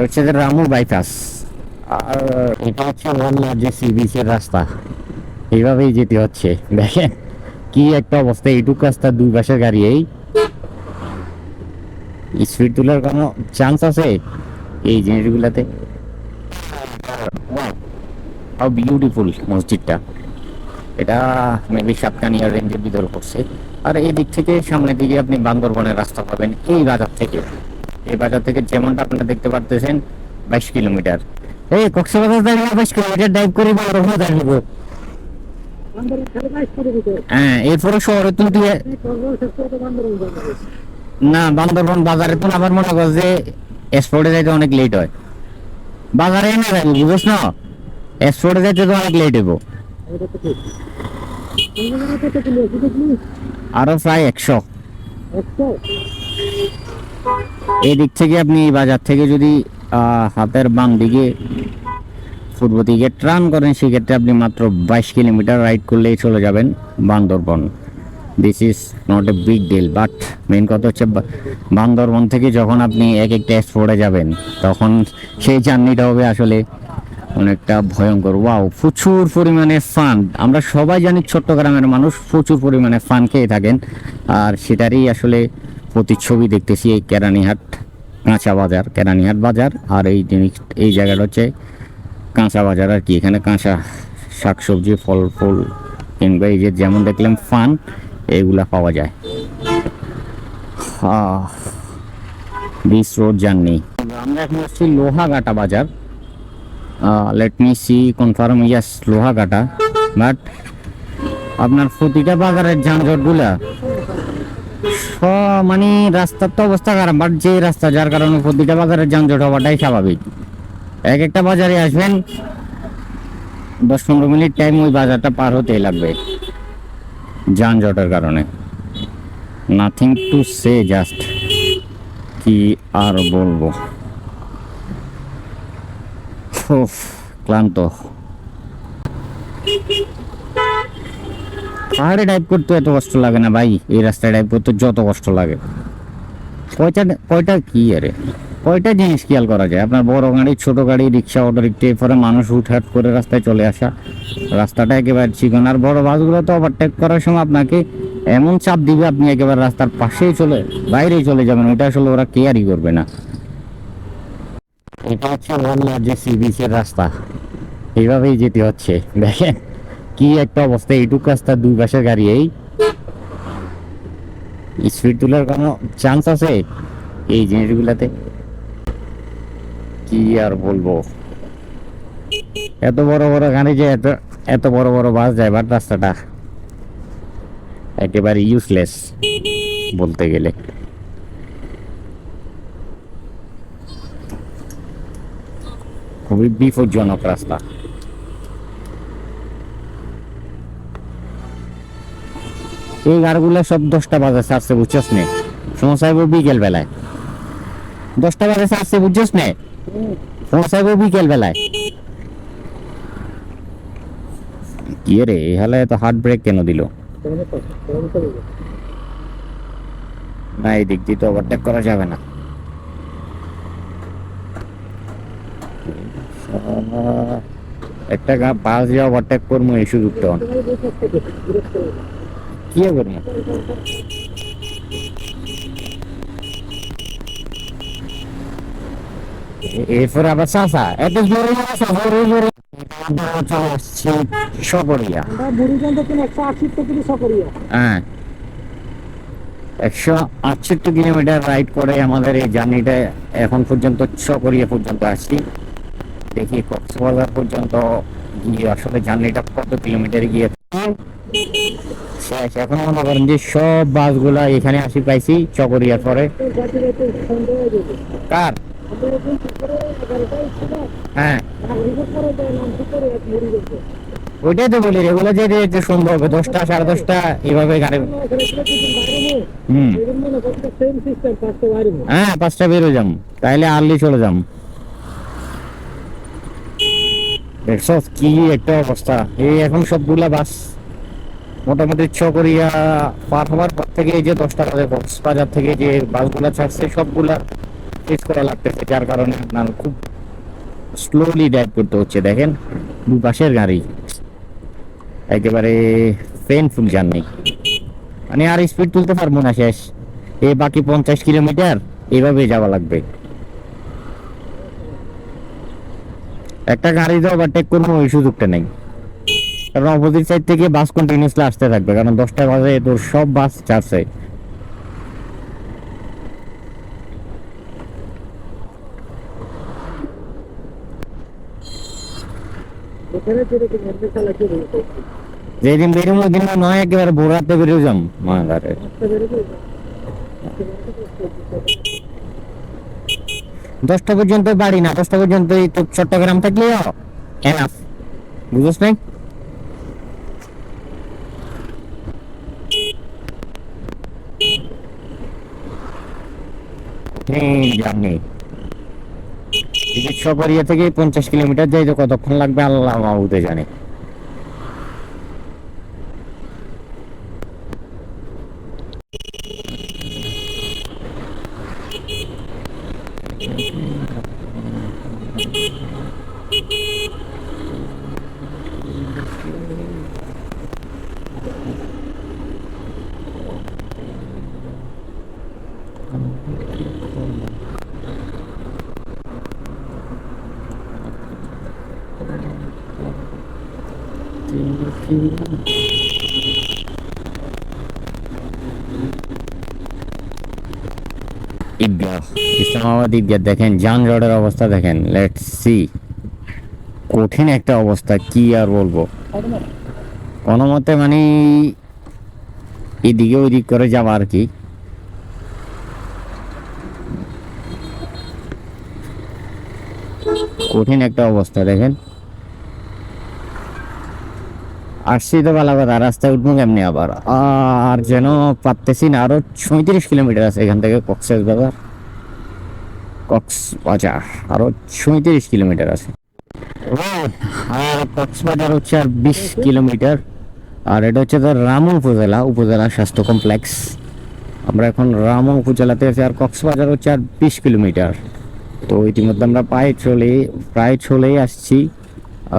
হচ্ছে যে রামু বাইপাস আর এটা হচ্ছে ওয়াল্লার যে সি রাস্তা। এইভাবেই যেতে হচ্ছে। দেখেন কি একটা অবস্থা, এইটুক রাস্তা দুই পাশের গাড়ি, এই স্পিড তোলার কোনো চান্স আছে এই জিনিসগুলাতে? হাউ বিউটিফুল মসজিদটা। এটা মেবি সাতকানিয়া রেঞ্জের ভিতরে পড়ছে। আর এই দিক থেকে সামনের দিকে আপনি বান্দরবনের রাস্তা পাবেন, এই বাজার থেকে। এই বাজার থেকে যেমনটা আপনারা দেখতে পারতেছেন, বাইশ কিলোমিটার। এই কক্সবাজার দাঁড়িয়ে বাইশ কিলোমিটার ড্রাইভ করে বান্দরবন দাঁড়িয়ে হ্যাঁ এরপরে শহরে তুলতে না, বান্দরবন বাজারে তো আমার মনে কর যে এক্সপোর্টে যাইতে অনেক লেট হয়। বাজারে না যাব, বুঝছ? না এক্সপোর্টে যাইতে তো অনেক লেট হব আরও প্রায় একশো। এই দিক থেকে আপনি বাজার থেকে যদি হাতের বাম দিকে পূর্ব দিকে ট্রান করেন, সেক্ষেত্রে আপনি মাত্র বাইশ কিলোমিটার রাইড করলেই চলে যাবেন Bandarban. This is not a big deal but main কথা হচ্ছে বান্দরবন থেকে যখন আপনি এক একটা এক্সপোর্টে যাবেন, তখন সেই জার্নিটা হবে আসলে অনেকটা ভয়ঙ্কর। ওয়াও প্রচুর পরিমাণে ফান আমরা সবাই জানি ছোট্ট গ্রামের মানুষ প্রচুর পরিমাণে ফান খেয়ে থাকেন, আর সেটারই আসলে প্রতিচ্ছবি দেখতেছি এই কেরানীহাট কাঁচা বাজার, কেরানীহাট বাজার, আর এই জিনিস এই জায়গাটা হচ্ছে কাঁচা বাজার আর কি। এখানে কাঁচা শাকসবজি, ফল ফুল কিংবা এই যে যেমন দেখলাম ফান, এগুলা পাওয়া যায়। বিচ রোড জার্নি আমরা এখন হচ্ছি লোহাগাটা বাজার। Let me see confirm yes Lohagata but আপনার প্রতিটা বাজারের যানজটগুলা মানে রাস্তার তো অবস্থা খারাপ বাট যে রাস্তা যার কারণে প্রতিটা বাজারের যানজট হওয়াটাই স্বাভাবিক। এক একটা বাজারে আসবেন, দশ পনেরো মিনিট টাইম ওই বাজারটা পার হতেই লাগবে, যানজটের কারণে। নাথিং টু সে জাস্ট কি আর বলব? ক্লান্ত। পাহাড়ে ড্রাইভ করতে এত কষ্ট লাগে না ভাই? এই রাস্তায় ড্রাইভ করতে যত কষ্ট লাগে। কয়টা কয়টা কি আরে? কয়টা জিনিস খেয়াল করা যায়? আপনার বড় গাড়ি, ছোট গাড়ি, রিক্সা অটো রিক্সা এরপরে মানুষ উঠাট করে রাস্তায় চলে আসা। রাস্তাটা একেবারে চিকন। আর বড় বাসগুলো তো ওভারটেক করার সময় আপনাকে এমন চাপ দিবে, আপনি একেবারে রাস্তার পাশেই চলে, বাইরেই চলে যাবেন। ওইটা আসলে ওরা কেয়ারই করবে না। এটা হচ্ছে সি বিচের রাস্তা। এইভাবেই যেতে হচ্ছে। দেখেন। কি একটা অবস্থা, এইটুক রাস্তা, দুই পাশের গাড়ি, এই? স্পিড তোলার কোনো চান্স আছে এই জিনিসগুলাতে? কি আর বলব? এত বড় বড় গাড়ি যে এত এত বড় বড় বাস ড্রাইভার রাস্তাটা একেবারে ইউজলেস বলতে গেলে। খুবই বিপজ্জনক রাস্তা। এই গাড়িগুলো সব দশটা বাজে ছাড়ছে বুঝছস নে? পৌঁছাইব বিকেল বেলায় দশটা বাজে ছাড়ছে বুঝছস নে? পৌঁছাইব বিকেল বেলায় কি রে, এই হালে তো হার্ট ব্রেক কেন দিল? না, এই দিক দিয়ে তো ওভারটেক করা যাবে না। একটা বাস দিয়ে ওভারটেক করব, এই সুযোগটা কি করব এরপরে আবার চাষা এত জোরে জোরে জোরে চলে আসছে সপরিয়া বুড়িগঞ্জ থেকে একশো হ্যাঁ। একশো আটষট্টি কিলোমিটার রাইড করে আমাদের এই জার্নিটা এখন পর্যন্ত পর্যন্ত আসছি। দেখি কক্সবাজার পর্যন্ত গিয়ে আসলে জার্নিটা কত কিলোমিটার গিয়ে এখন মনে করেন যে সব এখানে আসি পাইছি, চকরিয়ার পরে। কার? হ্যাঁ। ওইটাই তো বলি রেগুলো যে দশটা সাড়ে দশটা, এভাবে গাড়ি হ্যাঁ পাঁচটা বেরো যাম, তাইলে আর্লি চলে যাম। দেখছ কি একটা অবস্থা। এই এখন সবগুলা বাস মোটামুটি ছকরিয়া পার হওয়ার পর থেকে যে দশটা বাজে কক্সবাজার থেকে যে বাসগুলা ছাড়ছে, সবগুলা প্র্যাকটিস করা লাগতেছে, যার কারণে আপনার খুব স্লোলি ড্রাইভ করতে হচ্ছে। দেখেন, দুই পাশের গাড়ি। একেবারে পেনফুল জার্নি মানে আর স্পিড তুলতে পারব না শেষ। এ বাকি পঞ্চাশ কিলোমিটার, এভাবে যাওয়া লাগবে। একটা গাড়ি তো ওভারটেক করব, ওই সুযোগটা নেই। কারণ অপোজিট সাইড থেকে বাস কন্টিনিউসলি আসতে থাকবে, কারণ দশটা বাজে, তোর সব বাস ছাড়ছে। যেদিন বেরোম ওই দিন নয়, একেবারে ভোরাতে বেরিয়ে যাম মাদারে দশটা পর্যন্ত বাড়ি না, দশটা পর্যন্ত চট্টগ্রাম থাকলে এনাফ বুঝছ নাই? জানি সপরিয়া থেকে পঞ্চাশ কিলোমিটার যাই তো কতক্ষণ লাগবে আল্লাহ জানে ঈদগাহ, ইসলামাবাদ ঈদগাহ দেখেন যানজটের অবস্থা দেখেন লেট সি কঠিন একটা অবস্থা, কি আর বলব? কোনো মতে মানে এদিকে ওইদিক করে যাওয়া আর কি। কঠিন একটা অবস্থা, দেখেন। আসছি তো ভালো কথা রাস্তায় উঠবো কেমনি আবার? আর যেন পারতেছি না আরও ছয়ত্রিশ কিলোমিটার আছে এখান থেকে কক্সেস বাজার কক্স বাজার আরও ছয়ত্রিশ কিলোমিটার আছে। আর কক্সবাজার হচ্ছে আর বিশ কিলোমিটার। আর এটা হচ্ছে তো রামু উপজেলা উপজেলা স্বাস্থ্য কমপ্লেক্স। আমরা এখন রামু উপজেলাতে আছি আর কক্সবাজার হচ্ছে আর বিশ কিলোমিটার। তো ইতিমধ্যে আমরা প্রায় চলে প্রায় চলেই আসছি।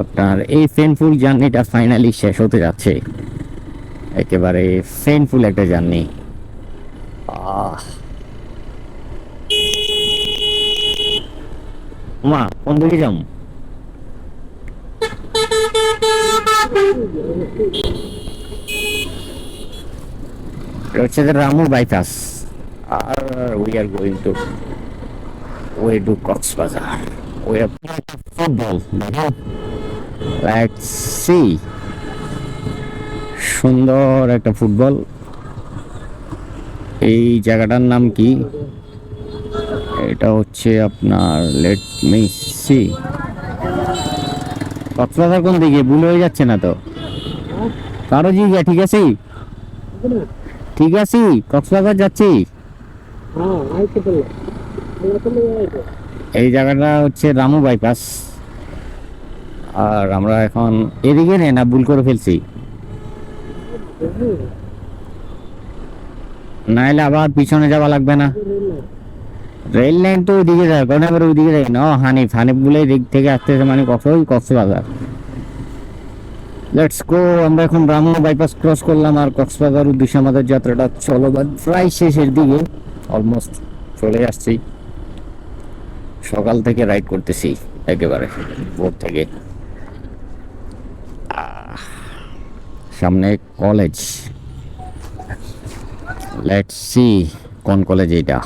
আপনার এই পেনফুল জার্নিটা ফাইনালি শেষ হতে যাচ্ছে। একেবারে পেনফুল একটা জার্নি মা, কোন দিকে যাম হচ্ছে Ramu bypass R we are going to way to Cox's Bazar. Way football let's see সুন্দর একটা ফুটবল। এই জায়গাটার নাম কি? এটা হচ্ছে আপনার লেট মি সি কক্সবাজার কোন দিকে? ভুল হয়ে যাচ্ছে না তো? কারও জিজ্ঞা ঠিক আছে? ঠিক আছে? কক্সবাজার যাচ্ছি। হ্যাঁ এই জায়গাটা হচ্ছে রামু বাইপাস আর আমরা এখন এদিকে নেই না ভুল করে ফেলছি? নাইলে আবার পিছনে যাওয়া লাগবে না। রেল লাইন তো ওইদিকে যায় কারণ এবার ওইদিকে যাই না, হানিফ হানিফ বলে দিক থেকে আসতেছে মানে কক্স কক্সবাজার। লেটস গো আমরা এখন রামু বাইপাস ক্রস করলাম আর কক্সবাজার উদ্দেশ্যে আমাদের যাত্রাটা চলমান প্রায় শেষের দিকে। অলমোস্ট চলে আসছি। সকাল থেকে রাইড করতেছি, একেবারে ভোর থেকে। সামনে কলেজ লেটস সি কোন কলেজ এটা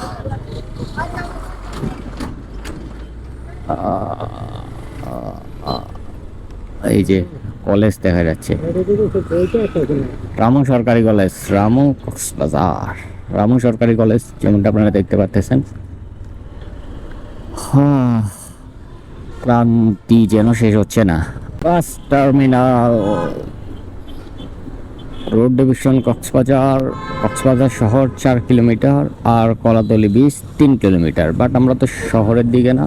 এই যে কলেজ দেখা যাচ্ছে। রামু সরকারি কলেজ রামু কক্সবাজার। রামু সরকারি কলেজ যেমনটা আপনারা দেখতে পাচ্ছেন হ্যাঁ ক্রান্তি যেন শেষ হচ্ছে না। Bus terminal road division, Cox's Bazar Cox's Bazar শহর চার কিলোমিটার আর কলাতলি বিচ তিন কিলোমিটার। বাট আমরা তো শহরের দিকে না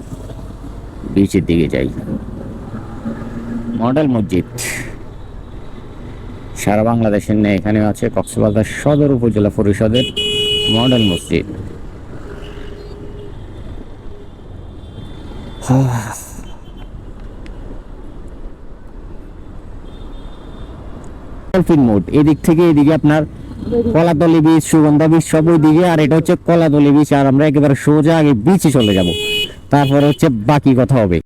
বিচের দিকে যাই। মডেল মসজিদ। সারা বাংলাদেশের নেই এখানে আছে কক্সবাজার সদর উপজেলা পরিষদের মডেল মসজিদ। ডলফিন মোড এদিক থেকে এদিকে আপনার কলাতলি বীচ সুগন্ধা বীচ সব ওইদিকে। আর এটা হচ্ছে কলাতলি বীচ আর আমরা একেবারে সোজা আগে বিচে চলে যাব। তারপরে হচ্ছে বাকি কথা হবে।